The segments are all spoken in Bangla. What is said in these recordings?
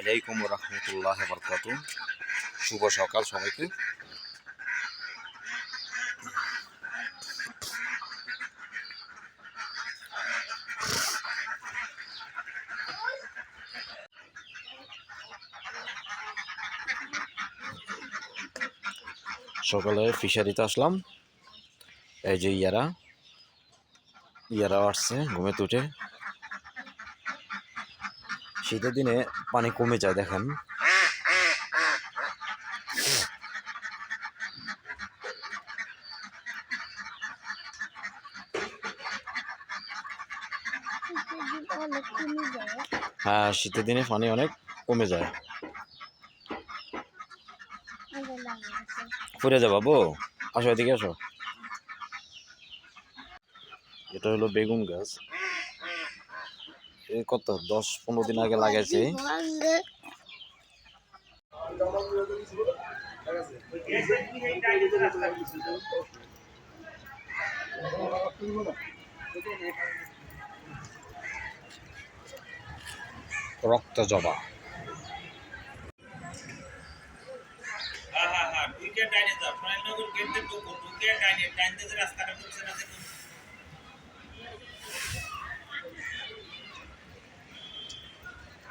আলাইকুম রহমতুল্লাহ বরকাত শুভ সকাল সবাইকে। সকালে ফিশারিতে আসলাম। এই যে ইয়ারা ইয়ারা আসছে, ঘুমে তুটে শীতের দিনে পানি কমে যায়, দেখেন। হ্যাঁ শীতের দিনে পানি অনেক কমে যায়। ফুরে যাবা বউ আসো এদিকে আসো। এটা হলো বেগুন গাছ। কত? দশ, পনেরো দিন আগে লাগাইছি? রক্ত জবা। হ্যাঁ হ্যাঁ হ্যাঁ ঢুকে ডাইনে যাও সোনালীনগর গেট ঢুকো, ঢুকে ডাইনে। ডাইন যে রাস্তাটা ঢুকছে না দেখুন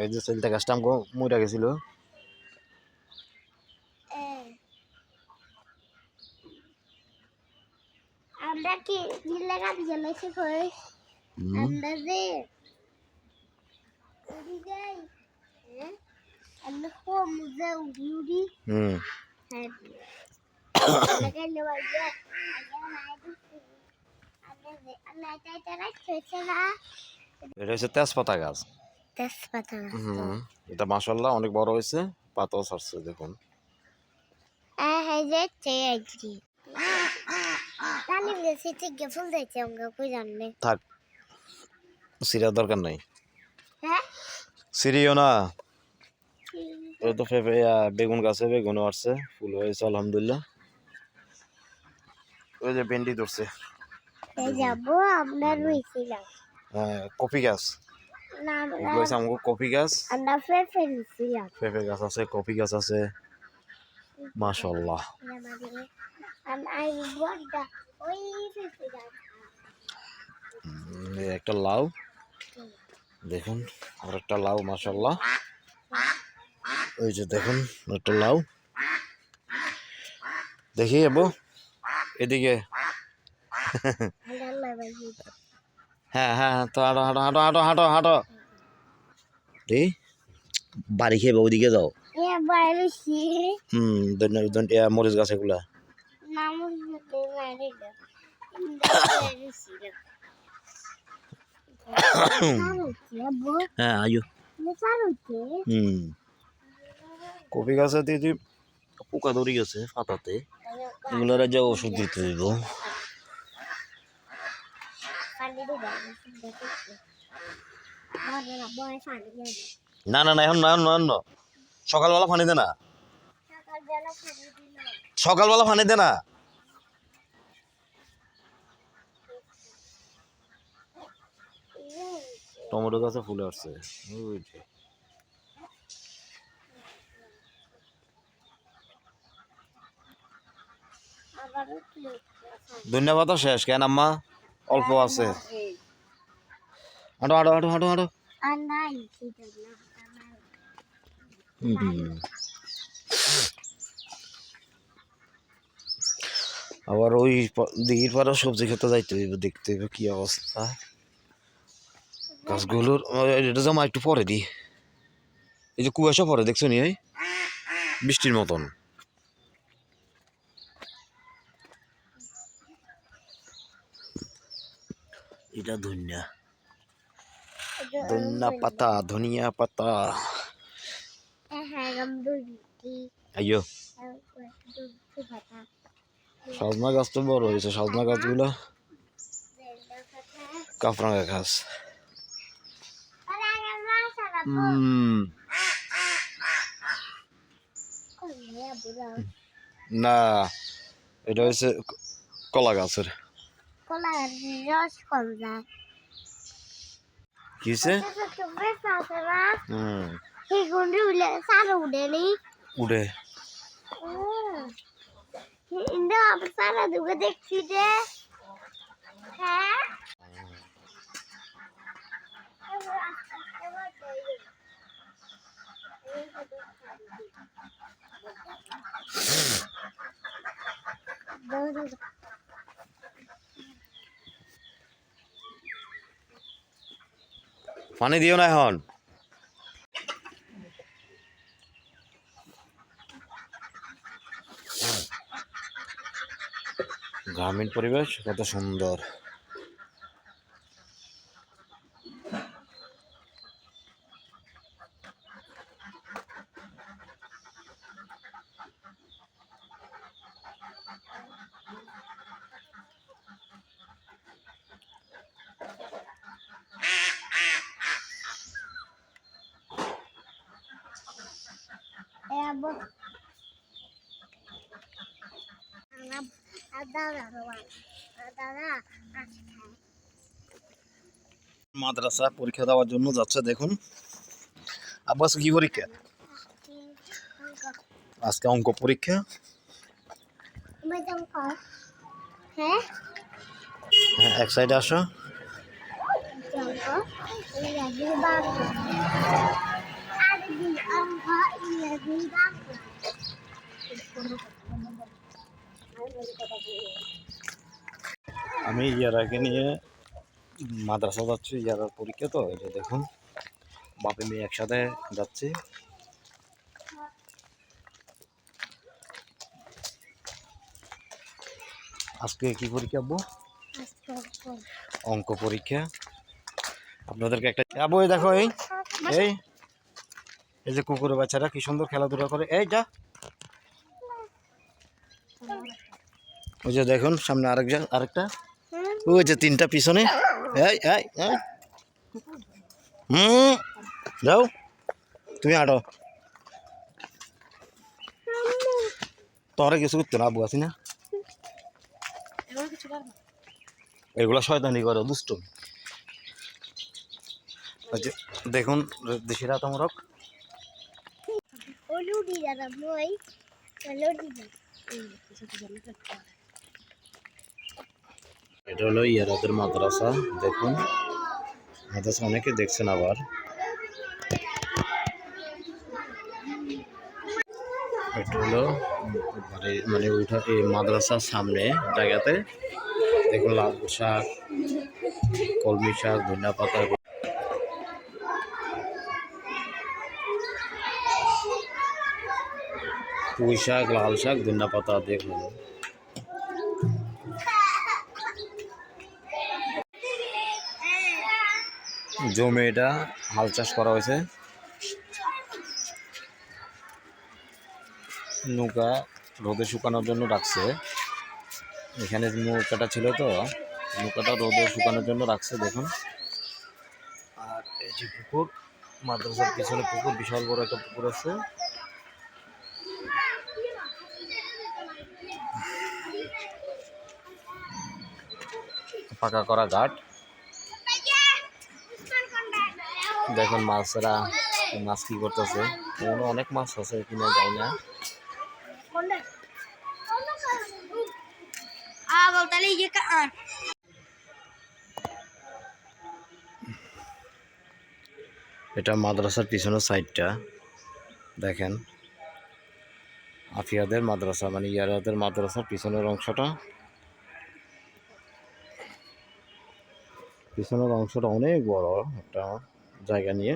এই যে সালতা গাছটা আমাকে মরে গেছিল। আমরা কি জিল্লা গান জ্বালাইছি কই? আমরা যে উড়ি যাই হ্যাঁ? আমরা হোম যে উড়ি হুম। হ্যাঁ। এটা হচ্ছে তেজপাতা গাছ। তেজপাতা হুম এটা অনেক বড় হয়েছে পাতাও ছাড়ছে দেখুন। হ্যাঁ যে চেয়ারি রানী গেছি ঠিক ফুল দিয়েছে আমরা কই জানলে থাক সিরিয়ার দরকার নাই। হ্যাঁ? সিরিও না। ওই তো ফেফে বেগুন গাছে বেগুনও আসছে ফুল হয়েছে আলহামদুলিল্লাহ। ওই যে ভেন্ডি ধরছে। যাব হ্যাঁ কফি গাছ। এগুলো আমরা আমাকে কফি গাছ? পেঁপে গাছ আছে কফি গাছ আছে। মাশাল্লাহ একটা লাউ। দেখুন আর একটা লাউ মাশাল্লাহ ওই যে দেখুন একটা লাউ। দেখি এবো এদিকে। হ্যাঁ হ্যাঁ হ্যাঁ তো হাঁটো হাঁটো হাঁটো হাঁটো হাঁটো হাঁটো। এই বাড়ি খেয়ে ওইদিকে যাও। হুম মরিচ গাছ এগুলা। হ্যাঁ আয়ু হুম। কপি গাছে দিয়ে পোকা ধরে গেছে পাতাতে এগুলোর যা ওষুধ দিতে হইব পানি দিবা দেখতে আরে না না না, এখন না না সকালবেলা পানি দে না। সকালবেলা পানি দে না। টমেটো গাছে ফুলে আসছে। ধন্যবাদ, শেষ। কেন আম্মা? অল্প আছে। হাঁটো হাঁটো হাঁটো হাঁটো হাঁটো। আবার ওই দিঘির পাড়া সবজি খেতে যাইতে হইব দেখতে হইব কি অবস্থা। গাছগুলোর এটা জমা একটু পরে দি। এই যে কুয়াশা পরে দেখছ নি? বৃষ্টির মতন। এটা ধনিয়া। ধনিয়া পাতা ধনিয়া পাতা। হ্যাঁ আইয়ো। সজনা গাছ তো বড় হয়েছে সজনা গাছগুলো। কাফরাঙ্গা বুড়া না এটা হচ্ছে ক- কলা গাছের। কলা রস কম যায় কি হয়েছে তুমি পাশে না হুম সেই গুন্ডি উলে সারা উড়েনি উড়ে ইন্দো আমি সারা দুগে দেখছি যে হ্যাঁ পানি দিও না এখন। গ্রামীণ পরিবেশ কত সুন্দর Ebo. দাদা দাদা আজকে মাদ্রাসা পরীক্ষা দেওয়ার জন্য যাচ্ছে, দেখুন। আব্বাস কি পরীক্ষা? আজকে অঙ্ক পরীক্ষা। হ্যাঁ এক সাইডে আসো। আর আমি ইয়ারাকে নিয়ে মাদ্রাসা যাচ্ছি, ইয়ারার পরীক্ষা তো এটা দেখুন, বাপে মেয়ে একসাথে যাচ্ছি। আজকে কি পরীক্ষা আব্বু? অঙ্ক পরীক্ষা। আপনাদেরকে একটা এই দেখো, এই এই এই যে কুকুরের বাচ্চারা কি সুন্দর খেলাধুলা করে। এই যা। ওই যে দেখুন সামনে আরেকজন আরেকটা। ওই যে তিনটা পিছনে। এই হুম। যাও তুমি আটো। তোরে কিছু করতে না আবু আছি না। এগুলো শয়তানি করে দুষ্ট। দেখুন দেশি রাত আমরক। ওলুডি দাদা মই। ওলুডি এটা হলো ইয়ারাদের মাদ্রাসা, দেখুন। মাদ্রাসা অনেকে দেখছেন আবার। এটা হলো মানে উঠা এই মাদ্রাসার সামনে জায়গাতে। দেখুন লাল শাক কলমি শাক, ধনিয়া পাতা। পুঁই শাক, লাল শাক, ধনিয়া পাতা, দেখুন। জমে এটা হাল চাষ করা হয়েছে। নৌকা রোদে শুকানোর জন্য রাখছে এখানে নৌকাটা ছিল তো, নৌকাটা রোদে শুকানোর জন্য রাখছে দেখুন। আর এই যে পুকুর, মাদ্রাসার পিছনে পুকুর, বিশাল বড় একটা পুকুর আছে। পাকা করা ঘাট। দেখুন মাছরা মাছ কি করতেছে? এখানে অনেক মাছ আছে কিনা যায় না. এটা মাদ্রাসার পিছনের সাইডটা। দেখেন। আফিয়াদের মাদ্রাসা মানে ইয়ারাদের মাদ্রাসার পিছনের অংশটা। পিছনের অংশটা অনেক বড় একটা। জায়গা নিয়ে।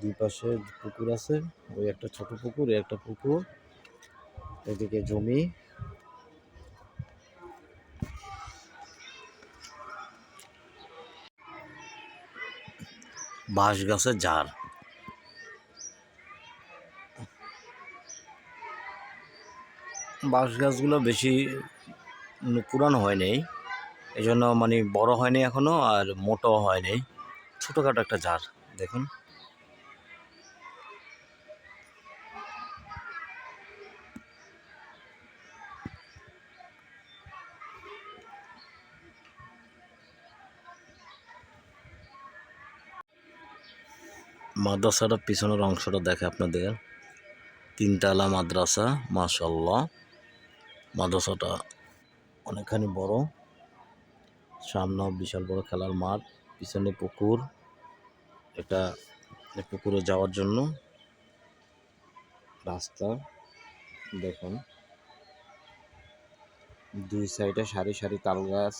দুই পাশে পুকুর আছে, ওই একটা ছোট পুকুর একটা পুকুর। এদিকে জমি। বাঁশ গাছের ঝাড়। বাঁশ গাছগুলো বেশি পুরানো হয়নি এই জন্য মানে বড় হয়নি এখনও, আর মোটো হয়নি। ছোটোখাটো একটা জার, দেখুন। মাদ্রাসাটার পিছনের অংশটা দেখে আপনাদের। তিনতলা মাদ্রাসা মাশাল্লাহ মাদ্রাসাটা অনেকখানি বড়। সামনে বিশাল বড় খেলার মাঠ। পিছনে পুকুর এটা পুকুরে যাওয়ার জন্য রাস্তা দেখুন। দুই সাইডে সারি সারি তাল গাছ।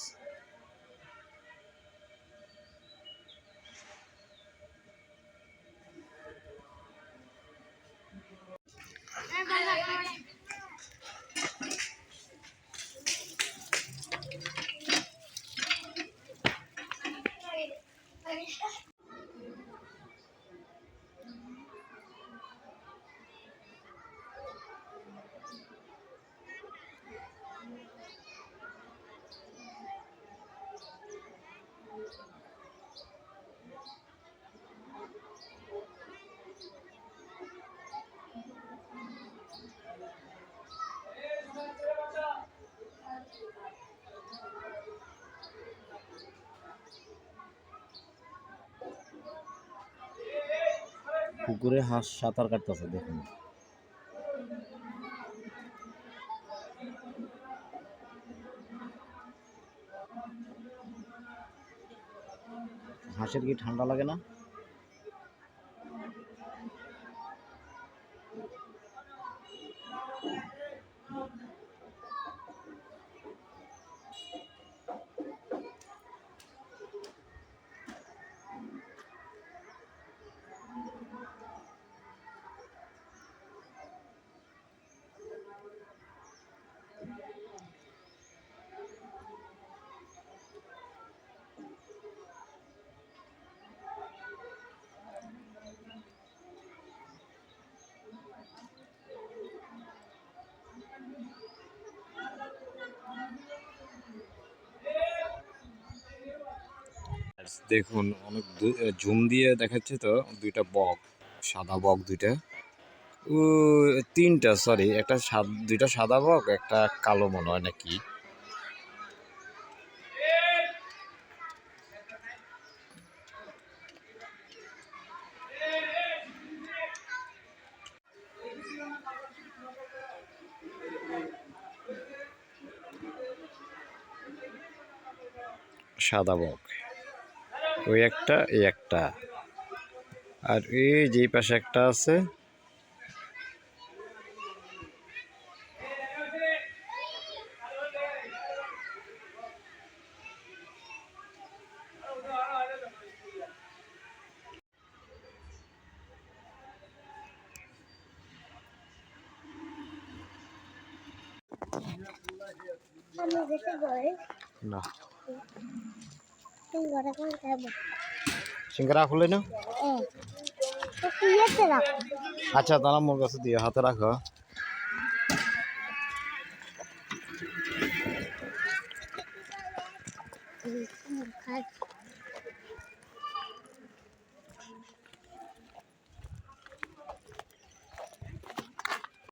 পুকুরে হাঁস সাঁতার কাটতেছে দেখুন। হাঁসের কি ঠান্ডা লাগে না? দেখুন, অনেক জুম দিয়ে দেখাচ্ছে তো, দুইটা বক, সাদা বক দুইটা। ও, তিনটা সরি একটা দুইটা সাদা বক, একটা কালো মনে হয় নাকি। সাদা বক। ওই একটা এই একটা। আর এই যে পাশে একটা আছে আমি দেখে গই না। তুমি ঘরে কোন খাব সিঙ্গারা খুলে না আচ্ছা তারা মোর কাছে দিয়ে হাতে রাখো।